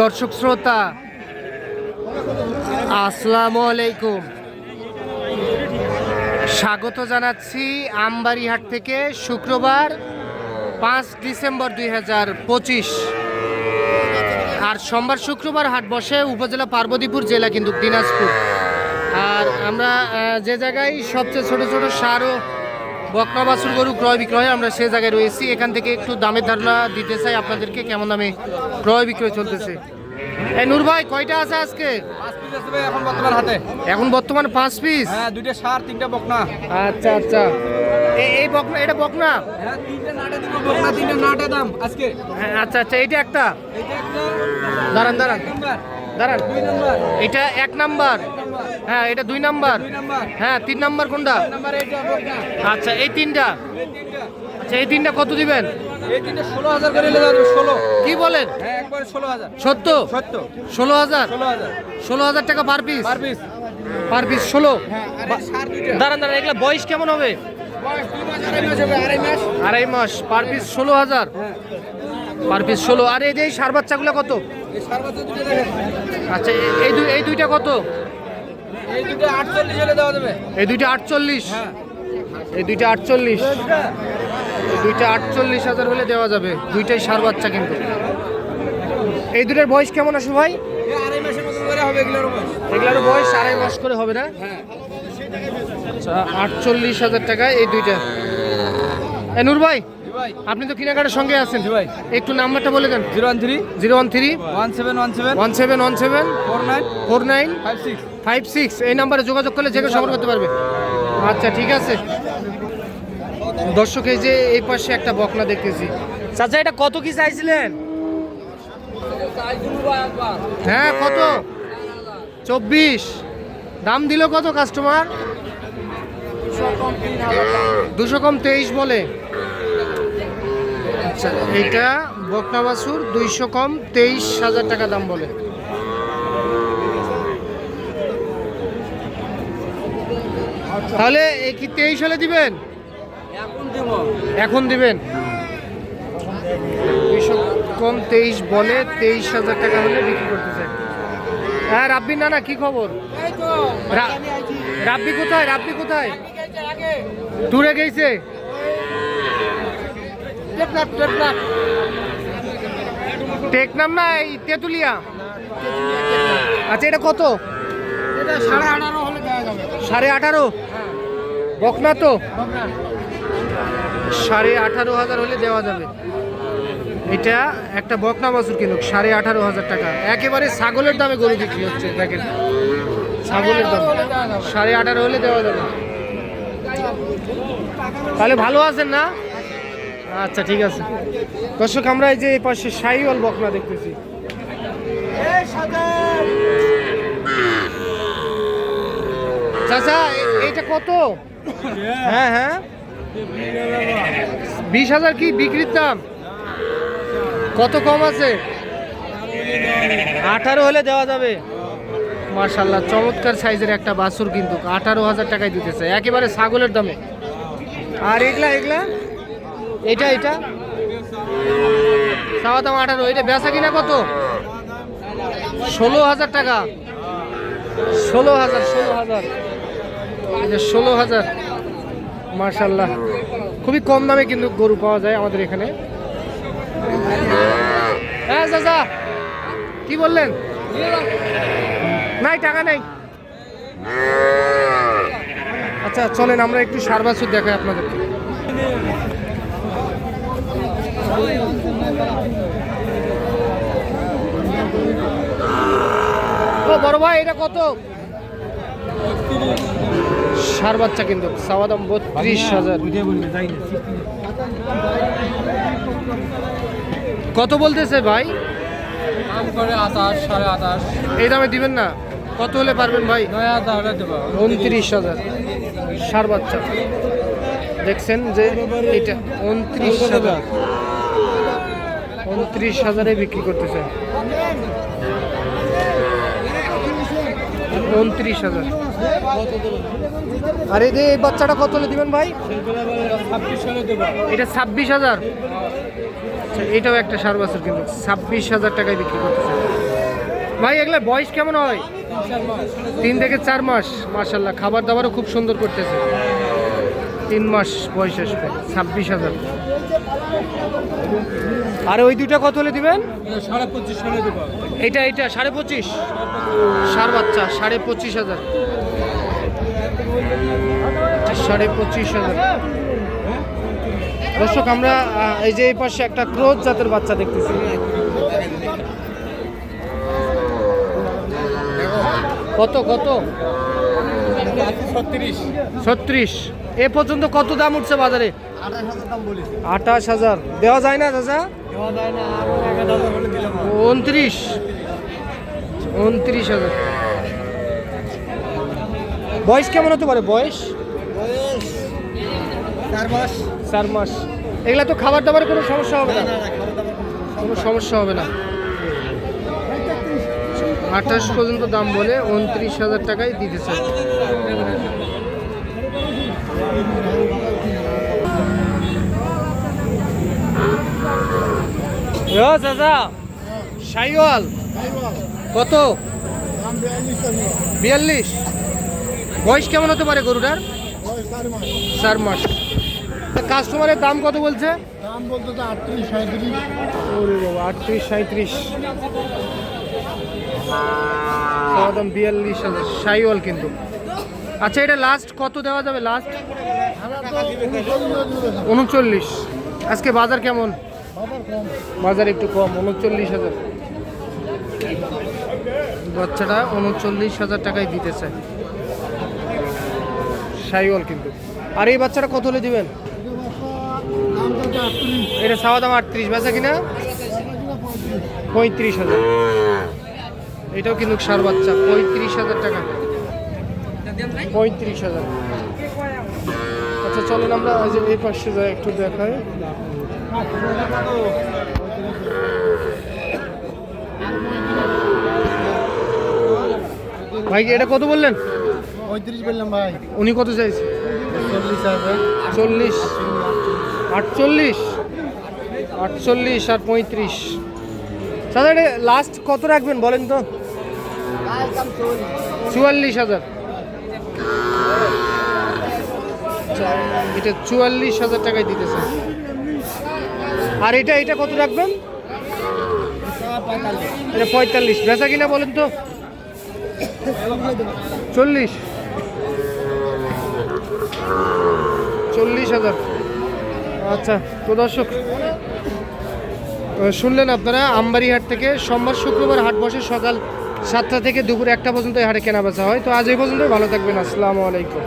দর্শক শ্রোতা, আসসালামু আলাইকুম। স্বাগত জানাচ্ছি আমবাড়িহাট থেকে শুক্রবার পাঁচ ডিসেম্বর দুই হাজার পঁচিশ। আর সোমবার শুক্রবার হাট বসে উপজেলা পার্বতীপুর জেলা কিন্তু দিনাজপুর। আর আমরা যে জায়গায় সবচেয়ে ছোট ছোট সার ও বকনা বাছুর গরু ক্রয় বিক্রয় আমরা সে জায়গায় রয়েছি এখান থেকে একটু দামের ধারণা দিতে চাই আপনাদেরকে কেমন দামে ক্রয় বিক্রয় চলতেছে। এই নূর ভাই কয়টা আছে আজকে? এখন বর্তমান হাতে। এখন বর্তমান পাঁচ পিস হ্যাঁ দুইটা সার তিনটা বকনা। আচ্ছা আচ্ছা। এই বকনা এটা বকনা? হ্যাঁ তিনটা নাটে দিব বকনা তিনটা নাটে দাম আজকে। হ্যাঁ আচ্ছা আচ্ছা এটা একটা? এটা একটা দাঁড়ান দাঁড়ান। দাঁড়ান। এটা এক নাম্বার। হ্যাঁ এটা দুই নাম্বার। হ্যাঁ তিন নাম্বার কোনটা? আচ্ছা এই তিনটা? আচ্ছা এই তিনটা কত দিবেন? কি বলেন? হ্যাঁ সত্য? ষোলো হাজার? ষোলো হাজার। টাকা পার পিস পার পিস ষোলো? হ্যাঁ দাঁড়ান দাঁড়ান এগুলা বয়স কেমন হবে? মাস আড়াই মাস পার পিস ষোলো হাজার। হ্যাঁ। পার পিস ষোলো। আর এই যে এই সার বাচ্চাগুলো কত? আচ্ছা এই দুই এই দুইটা কত? এই দুটো আটচল্লিশ হলে দেওয়া যাবে। এই দুইটা আটচল্লিশ? হ্যাঁ। এই দুইটা আটচল্লিশ। দুইটা আটচল্লিশ হাজার হলে দেওয়া যাবে। দুইটাই সার বাচ্চা কিন্তু। এই দুটার বয়স কেমন আছে ভাই? এগুলোর বয়স। আড়াই মাস করে হবে না? হ্যাঁ। আচ্ছা আটচল্লিশ হাজার টাকা এই দুইটা। এ নূর ভাই আপনি তো কেনাকাটার সঙ্গে আছেন ভাই। একটু নাম্বারটা বলে দেন। Zero one three. Zero one three. One seven one seven. One seven one seven. Four nine. Four nine. Five six. Five six. এই নাম্বারে যোগাযোগ করলে যে কেউ সংগ্রহ করতে পারবে। আচ্ছা ঠিক আছে। দর্শক এই যে এই পাশে একটা বকনা দেখতেছি। চাচা এটা কত কি চাইছিলেন? হ্যাঁ কত? চব্বিশ। দাম দিল কত কাস্টমার দুশো কম তেইশ বলে। আচ্ছা এইটা বকনা বাছুর দুইশো কম তেইশ হাজার টাকা দাম বলে। তাহলে এই কি তেইশ হলে দিবেন? এখন দিবেন? দুইশো কম তেইশ বলে তেইশ হাজার টাকা হলে বিক্রি করতে চাই। হ্যাঁ রাব্বি না না কি খবর? রাব্বি কোথায়? রাব্বি কোথায়? দূরে গেছে? টেকনাম না এই তেঁতুলিয়া। আচ্ছা এটা কত? সাড়ে আঠারো বকনা তো সাড়ে আঠারো? হাজার হলে দেওয়া যাবে। এটা একটা বকনা বাছুর কিন্তু সাড়ে আঠারো হাজার টাকা। একেবারে ছাগলের দামে গরু বিক্রি হচ্ছে দেখেন। ছাগলের দাম। সাড়ে আঠারো হলে দেওয়া যাবে। তাহলে ভালো আছেন না? আচ্ছা ঠিক আছে। দর্শক, আমরা এই যে এই পাশে সাইওয়াল বকনা দেখতেছি। চাচা, এ- এইটা কত? হ্যাঁ হ্যাঁ। বিশ হাজার কি বিক্রির দাম? কত কম আছে? আঠারো হলে দেওয়া যাবে। মার্শাল্লাহ চমৎকার সাইজের একটা বাছুর কিন্তু। আঠারো হাজার টাকায় দিতেছে। একেবারে ছাগলের দামে। আর এগুলা এগুলা? এটা এটা? চাওয়া দাম আঠারো। এটা বেচা কিনা কত? ষোলো হাজার টাকা। ষোলো হাজার ষোলো হাজার। ষোলো হাজার। মার্শাল্লাহ। খুবই কম দামে কিন্তু গরু পাওয়া যায় আমাদের এখানে। হ্যাঁ চাচা। কি বললেন? নাই, টাকা নেই। আচ্ছা চলেন, আমরা একটু সার দেখাই আপনাদেরকে। ও, বড় ভাই, এটা কত? সার বাচ্চা কিন্তু, চাওয়া বত্রিশ হাজার। কত বলতেছে ভাই? এই দামে দিবেন না? কত হলে পারবেন ভাই? উনত্রিশ হাজার। সার বাচ্চা। দেখছেন যে এটা উনত্রিশ হাজার। উনত্রিশ হাজারে বিক্রি করতেছে। উনত্রিশ হাজার। আর এই যে এই বাচ্চাটা কত দিবেন ভাই? এটা ছাব্বিশ হাজার। আচ্ছা এটাও একটা সার বছর কিন্তু ছাব্বিশ হাজার টাকায় বিক্রি করতেছে। ভাই, এগুলা বয়স কেমন হয়? তিন থেকে চার মাস। মার্শাল্লাহ খাবার দাবারও খুব সুন্দর করতেছে। তিন মাস বয়স আসবে, ছাব্বিশ হাজার। আর ওই দুইটা কত হলে দিবেন? এইটা এইটা সাড়ে পঁচিশ? সার বাচ্চা সাড়ে পঁচিশ হাজার। সাড়ে পঁচিশ হাজার। দর্শক আমরা এই যে এই পাশে একটা ক্রোজ জাতের বাচ্চা দেখতেছি। কত কত? ছত্রিশ। এ পর্যন্ত কত দাম উঠছে বাজারে? আঠাশ হাজার। দেওয়া যায় না দাদা উনত্রিশ। উনত্রিশ হাজার। বয়স কেমন হতে পারে? বয়স? চার মাস। চার মাস এগুলা তো খাবার দাবার কোনো সমস্যা হবে না। কোনো সমস্যা হবে না। আঠাশ পর্যন্ত দাম বলে উনত্রিশ হাজার টাকায় দিতেছে দাদা সাইওয়াল। কত? বিয়াল্লিশ। বয়স কেমন হতে পারে গরুটার? চার মাস। তা কাস্টমারের দাম কত বলছে? দাম বলতে তো আটত্রিশ সাঁত্রিশ ওরে আটত্রিশ সাঁত্রিশ চাওয়া দাম বিয়াল্লিশ হাজার। সাইওয়াল কিন্তু। আচ্ছা এটা লাস্ট কত দেওয়া যাবে? লাস্ট উনচল্লিশ। আজকে বাজার কেমন? বাজার একটু কম, উনচল্লিশ হাজার। বাচ্চাটা উনচল্লিশ হাজার টাকায় দিতেছে। সাইওয়াল কিন্তু। আর এই বাচ্চাটা কত হলে দিবেন? এটা চাওয়া দাম আটত্রিশ। বেচা কিনা? পঁয়ত্রিশ হাজার। এটাও কিন্তু সার বাচ্চা পঁয়ত্রিশ হাজার টাকা। পঁয়ত্রিশ হাজার। আচ্ছা চলেন আমরা ওই যে এই পাশে যাই একটু দেখাই। ভাই এটা কত বললেন? পঁয়ত্রিশ বললাম ভাই। উনি কত চাইছে? চল্লিশ চল্লিশ। আটচল্লিশ? আটচল্লিশ আর পঁয়ত্রিশ। দাদা এটা লাস্ট কত রাখবেন বলেন তো? চুয়াল্লিশ হাজার। এটা চুয়াল্লিশ হাজার টাকায় দিতেছে। আর এটা এটা কত রাখবেন? এটা পঁয়তাল্লিশ। বেচা কিনা বলেন তো? চল্লিশ। চল্লিশ হাজার। আচ্ছা তো দর্শক শুনলেন আপনারা, আমবাড়িহাট থেকে সোমবার শুক্রবার হাট বসে সকাল সাতটা থেকে দুপুর একটা পর্যন্ত এই হাটে কেনা বেচা হয়। তো আজ এই পর্যন্ত ভালো থাকবেন, আসসালামু আলাইকুম।